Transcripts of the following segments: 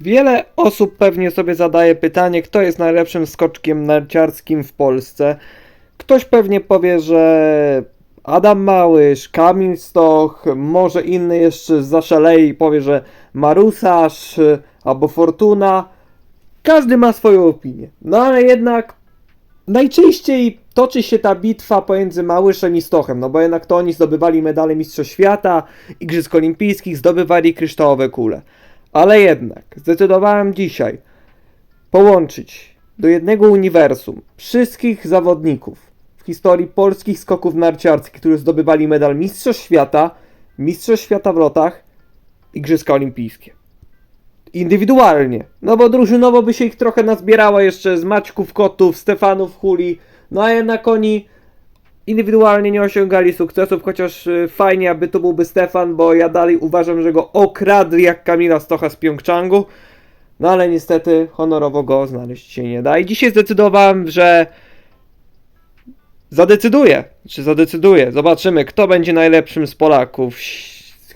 Wiele osób pewnie sobie zadaje pytanie, kto jest najlepszym skoczkiem narciarskim w Polsce. Ktoś pewnie powie, że Adam Małysz, Kamil Stoch, może inny jeszcze zaszaleje i powie, że Marusarz y, albo Fortuna. Każdy ma swoją opinię. No ale jednak najczęściej toczy się ta bitwa pomiędzy Małyszem i Stochem, no bo jednak to oni zdobywali medale Mistrzostw Świata, Igrzysk Olimpijskich, zdobywali kryształowe kule. Ale jednak zdecydowałem dzisiaj połączyć do jednego uniwersum wszystkich zawodników w historii polskich skoków narciarskich, którzy zdobywali medal Mistrzostw Świata, Mistrzostw Świata w lotach, Igrzyska Olimpijskie. Indywidualnie. No bo drużynowo by się ich trochę nazbierało jeszcze z Maćków Kotów, Stefanów Huli, no a jednak oni indywidualnie nie osiągali sukcesów, chociaż y, fajnie, aby to byłby Stefan, bo ja dalej uważam, że go okradli jak Kamila Stocha z Pjongczangu. No ale niestety honorowo go znaleźć się nie da. I dzisiaj zdecydowałem, że zadecyduję, czy zadecyduję. Zobaczymy, kto będzie najlepszym z Polaków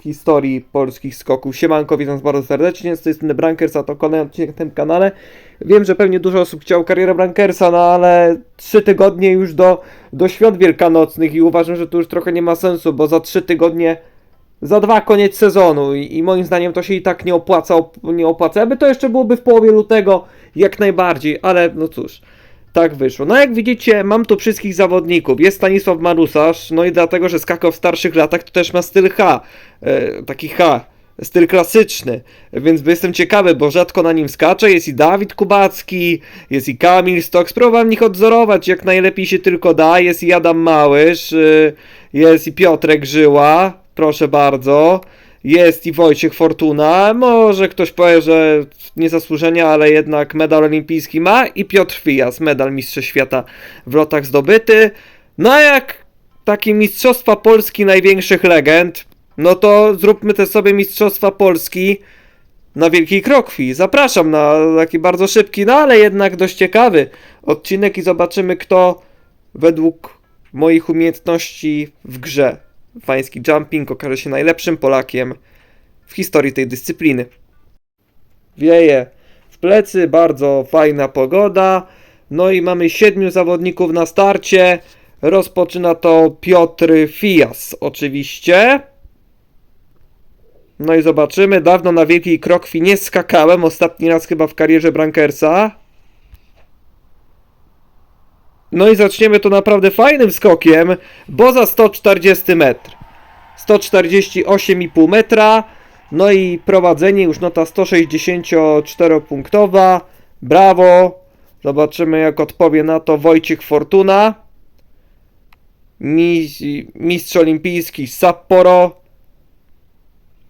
historii polskich skoków. Siemanko, witam bardzo serdecznie. To jest ten Brankers, a to kolejny odcinek na tym kanale. Wiem, że pewnie dużo osób chciało karierę Brankersa, no ale trzy tygodnie już do, do świąt wielkanocnych i uważam, że to już trochę nie ma sensu, bo za trzy tygodnie, za dwa koniec sezonu i, i moim zdaniem to się i tak nie opłaca, op, nie opłaca. Aby to jeszcze byłoby w połowie lutego, jak najbardziej, ale no cóż. Tak wyszło. No jak widzicie, mam tu wszystkich zawodników. Jest Stanisław Marusarz, no i dlatego, że skakał w starszych latach, to też ma styl H. E, taki H. Styl klasyczny, więc jestem ciekawy, bo rzadko na nim skacze. Jest i Dawid Kubacki, jest i Kamil Stok. Spróbowałem ich odzorować jak najlepiej się tylko da. Jest i Adam Małysz, y, jest i Piotrek Żyła, proszę bardzo. Jest i Wojciech Fortuna. Może ktoś powie, że niezasłużenie, ale jednak medal olimpijski ma. I Piotr Fijas, medal Mistrzostw Świata w lotach zdobyty. No jak takie Mistrzostwa Polski największych legend, no to zróbmy te sobie Mistrzostwa Polski na Wielkiej Krokwi. Zapraszam na taki bardzo szybki, no ale jednak dość ciekawy odcinek i zobaczymy, kto według moich umiejętności w grze fański jumping okaże się najlepszym Polakiem w historii tej dyscypliny. Wieje w plecy, bardzo fajna pogoda. No i mamy siedmiu zawodników na starcie. Rozpoczyna to Piotr Fijas, oczywiście. No i zobaczymy. Dawno na Wielkiej Krokwi nie skakałem. Ostatni raz chyba w karierze Brankersa. No i zaczniemy to naprawdę fajnym skokiem, bo za 140 metr. 148,5 metra. No i prowadzenie już nota 164-punktowa. Brawo. Zobaczymy jak odpowie na to Wojciech Fortuna. Mistrz, olimpijski Sapporo.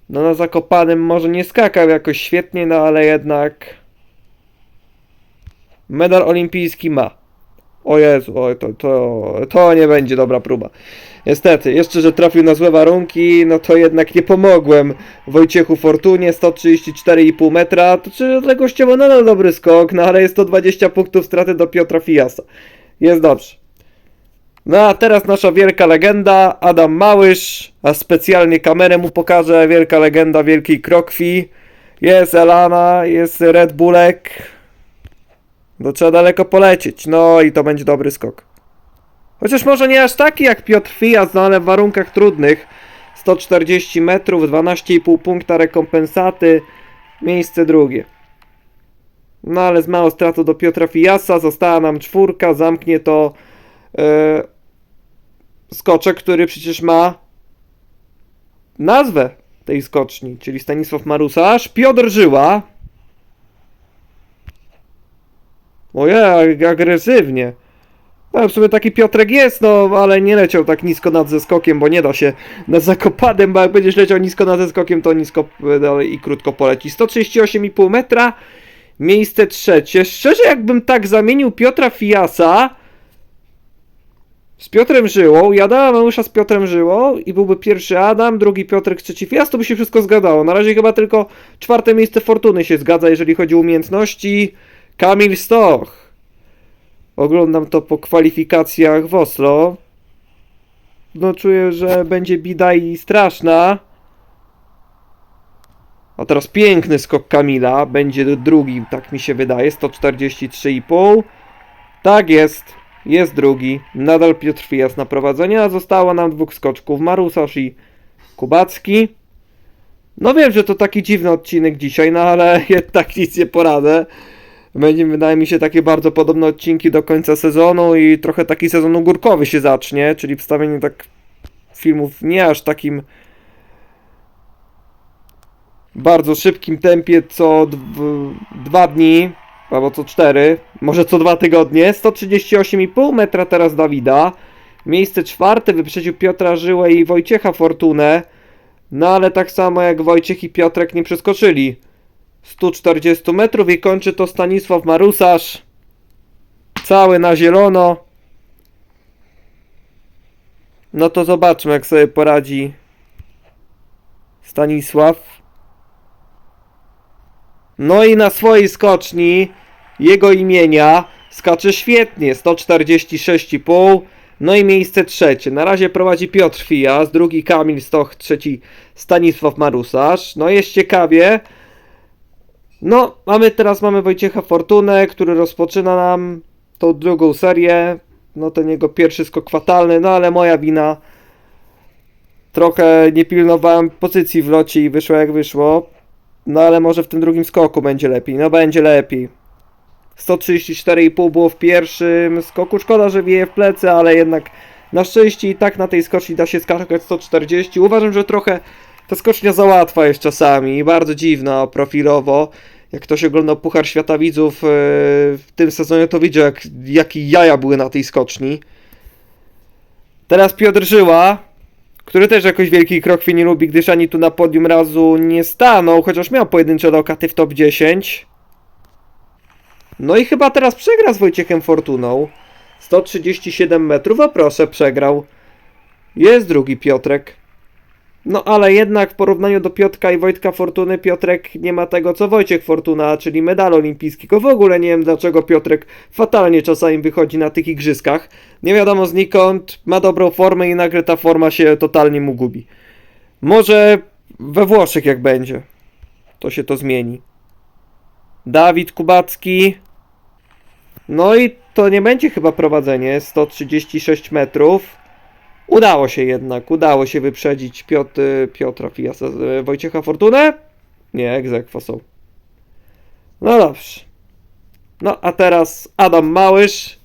No na Zakopanym może nie skakał jakoś świetnie, no ale jednak medal olimpijski ma. O Jezu, oj, to, to, to nie będzie dobra próba. Niestety, jeszcze, że trafił na złe warunki, no to jednak nie pomogłem Wojciechu Fortunie, 134,5 metra, to czy odległościowo nadal dobry skok, no ale jest to 20 punktów straty do Piotra Fijasa. Jest dobrze. No a teraz nasza wielka legenda, Adam Małysz, a specjalnie kamerę mu pokażę, wielka legenda Wielkiej Krokwi. Jest Elana, jest Red Bullek. No trzeba daleko polecieć, no i to będzie dobry skok. Chociaż może nie aż taki jak Piotr Fijas, no ale w warunkach trudnych. 140 metrów, 12,5 punkta rekompensaty, miejsce drugie. No ale z mało stratą do Piotra Fijasa, została nam czwórka, zamknie to e, skoczek, który przecież ma nazwę tej skoczni, czyli Stanisław Marusarz, Piotr Żyła. Ojej, agresywnie. No, w sumie taki Piotrek jest, no ale nie leciał tak nisko nad zeskokiem, bo nie da się nad zakopadem, bo jak będziesz leciał nisko nad zeskokiem, to nisko dalej i krótko poleci. 138,5 metra, miejsce trzecie. Szczerze, jakbym tak zamienił Piotra Fijasa z Piotrem Żyłą, ja dałem Mamusza z Piotrem Żyłą i byłby pierwszy Adam, drugi Piotrek, trzeci Fijas, to by się wszystko zgadzało. Na razie chyba tylko czwarte miejsce Fortuny się zgadza, jeżeli chodzi o umiejętności. Kamil Stoch. Oglądam to po kwalifikacjach w Oslo. No czuję, że będzie bida i straszna. A teraz piękny skok Kamila. Będzie drugi, tak mi się wydaje. 143,5. Tak jest. Jest drugi. Nadal Piotr Fijas na prowadzeniu, a zostało nam dwóch skoczków. Marusasz i Kubacki. No wiem, że to taki dziwny odcinek dzisiaj, no ale jednak nic nie poradzę. Będzie, wydaje mi się, takie bardzo podobne odcinki do końca sezonu i trochę taki sezon ogórkowy się zacznie, czyli wstawienie tak filmów nie aż takim bardzo szybkim tempie co dw- dwa dni, albo co cztery, może co dwa tygodnie. 138,5 metra teraz Dawida. Miejsce czwarte wyprzedził Piotra Żyłę i Wojciecha Fortunę. No ale tak samo jak Wojciech i Piotrek nie przeskoczyli 140 metrów i kończy to Stanisław Marusarz. Cały na zielono. No to zobaczmy jak sobie poradzi Stanisław. No i na swojej skoczni jego imienia skacze świetnie 146,5 no i miejsce trzecie. Na razie prowadzi Piotr Fijas, drugi Kamil Stoch, trzeci Stanisław Marusarz. No jest ciekawie. No, mamy teraz mamy Wojciecha Fortunę, który rozpoczyna nam tą drugą serię. No ten jego pierwszy skok fatalny, no ale moja wina. Trochę nie pilnowałem pozycji w locie i wyszło jak wyszło. No ale może w tym drugim skoku będzie lepiej. No będzie lepiej. 134,5 było w pierwszym skoku. Szkoda, że wieje w plecy, ale jednak na szczęście i tak na tej skoczni da się skakać 140. Uważam, że trochę ta skocznia załatwa jest czasami. Bardzo dziwna profilowo. Jak ktoś oglądał Puchar Świata Widzów yy, w tym sezonie, to widział, jak, jakie jaja były na tej skoczni. Teraz Piotr Żyła, który też jakoś wielkiej krokwi nie lubi, gdyż ani tu na podium razu nie stanął, chociaż miał pojedyncze lokaty w top 10. No i chyba teraz przegra z Wojciechem Fortuną. 137 metrów, a proszę, przegrał. Jest drugi Piotrek. No ale jednak w porównaniu do Piotka i Wojtka Fortuny, Piotrek nie ma tego co Wojciech Fortuna, czyli medalu olimpijskiego. W ogóle nie wiem dlaczego Piotrek fatalnie czasami wychodzi na tych igrzyskach. Nie wiadomo znikąd, ma dobrą formę i nagle ta forma się totalnie mu gubi. Może we Włoszech jak będzie, to się to zmieni. Dawid Kubacki. No i to nie będzie chyba prowadzenie. 136 metrów. Udało się jednak, udało się wyprzedzić Piotr, Piotra Fijasa, e, Wojciecha Fortunę? Nie, egzekwo są. No dobrze. No a teraz Adam Małysz.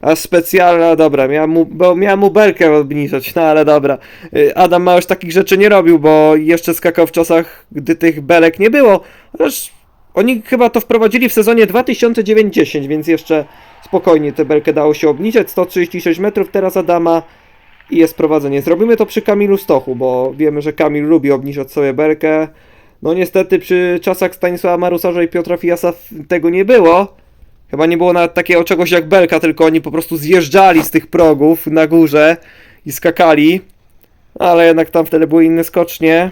A specjalna, dobra, miałem mu, bo miałem mu belkę obniżać, no ale dobra. Y, Adam Małysz takich rzeczy nie robił, bo jeszcze skakał w czasach, gdy tych belek nie było. Chociaż oni chyba to wprowadzili w sezonie 2009-10, więc jeszcze spokojnie tę belkę dało się obniżać. 136 metrów teraz Adama i jest prowadzenie. Zrobimy to przy Kamilu Stochu, bo wiemy, że Kamil lubi obniżać sobie belkę. No niestety przy czasach Stanisława Marusarza i Piotra Fijasa tego nie było. Chyba nie było nawet takiego czegoś jak belka, tylko oni po prostu zjeżdżali z tych progów na górze i skakali. Ale jednak tam wtedy były inne skocznie.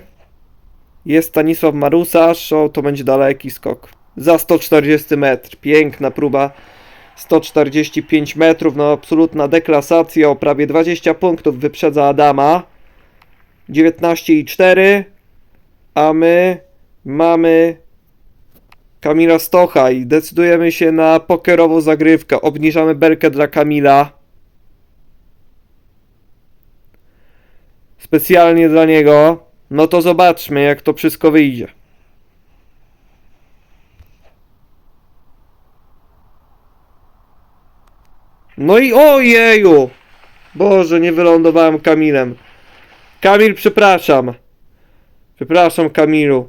Jest Stanisław Marusarz, o to będzie daleki skok. Za 140 metr, piękna próba. 145 metrów, no absolutna deklasacja, o prawie 20 punktów wyprzedza Adama. 19,4, a my mamy Kamila Stocha i decydujemy się na pokerową zagrywkę. Obniżamy belkę dla Kamila. Specjalnie dla niego. No to zobaczmy, jak to wszystko wyjdzie. No i ojeju! Boże, nie wylądowałem Kamilem. Kamil, przepraszam. Przepraszam, Kamilu.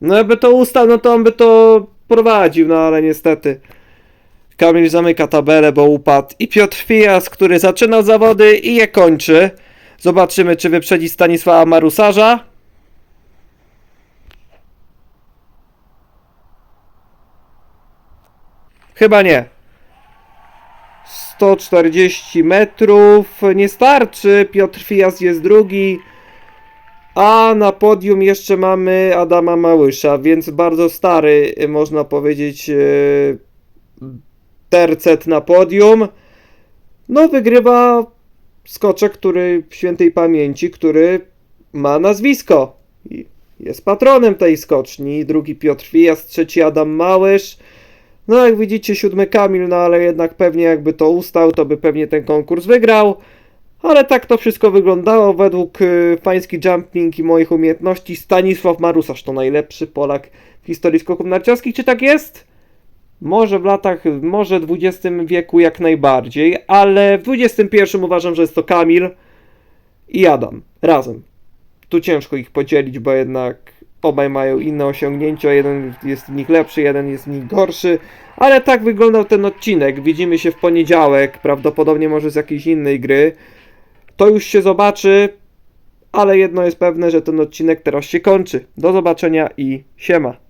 No jakby to ustał, no to on by to prowadził, no ale niestety. Kamil zamyka tabelę, bo upadł. I Piotr Fijas, który zaczyna zawody i je kończy. Zobaczymy, czy wyprzedzi Stanisława Marusarza. Chyba nie. 140 metrów nie starczy. Piotr Fijas jest drugi. A na podium jeszcze mamy Adama Małysza, więc bardzo stary, można powiedzieć, yy, tercet na podium. No, wygrywa skoczek, który w świętej pamięci, który ma nazwisko. Jest patronem tej skoczni. Drugi Piotr Fijas, trzeci Adam Małysz. No jak widzicie, siódmy Kamil, no ale jednak pewnie jakby to ustał, to by pewnie ten konkurs wygrał. Ale tak to wszystko wyglądało. Według y, pański jumping i moich umiejętności Stanisław Marusarz to najlepszy Polak w historii skoków narciarskich. Czy tak jest? Może w latach, może w XX wieku jak najbardziej, ale w XXI uważam, że jest to Kamil i Adam razem. Tu ciężko ich podzielić, bo jednak obaj mają inne osiągnięcia, jeden jest w nich lepszy, jeden jest w nich gorszy, ale tak wyglądał ten odcinek. Widzimy się w poniedziałek, prawdopodobnie może z jakiejś innej gry. To już się zobaczy, ale jedno jest pewne, że ten odcinek teraz się kończy. Do zobaczenia i siema.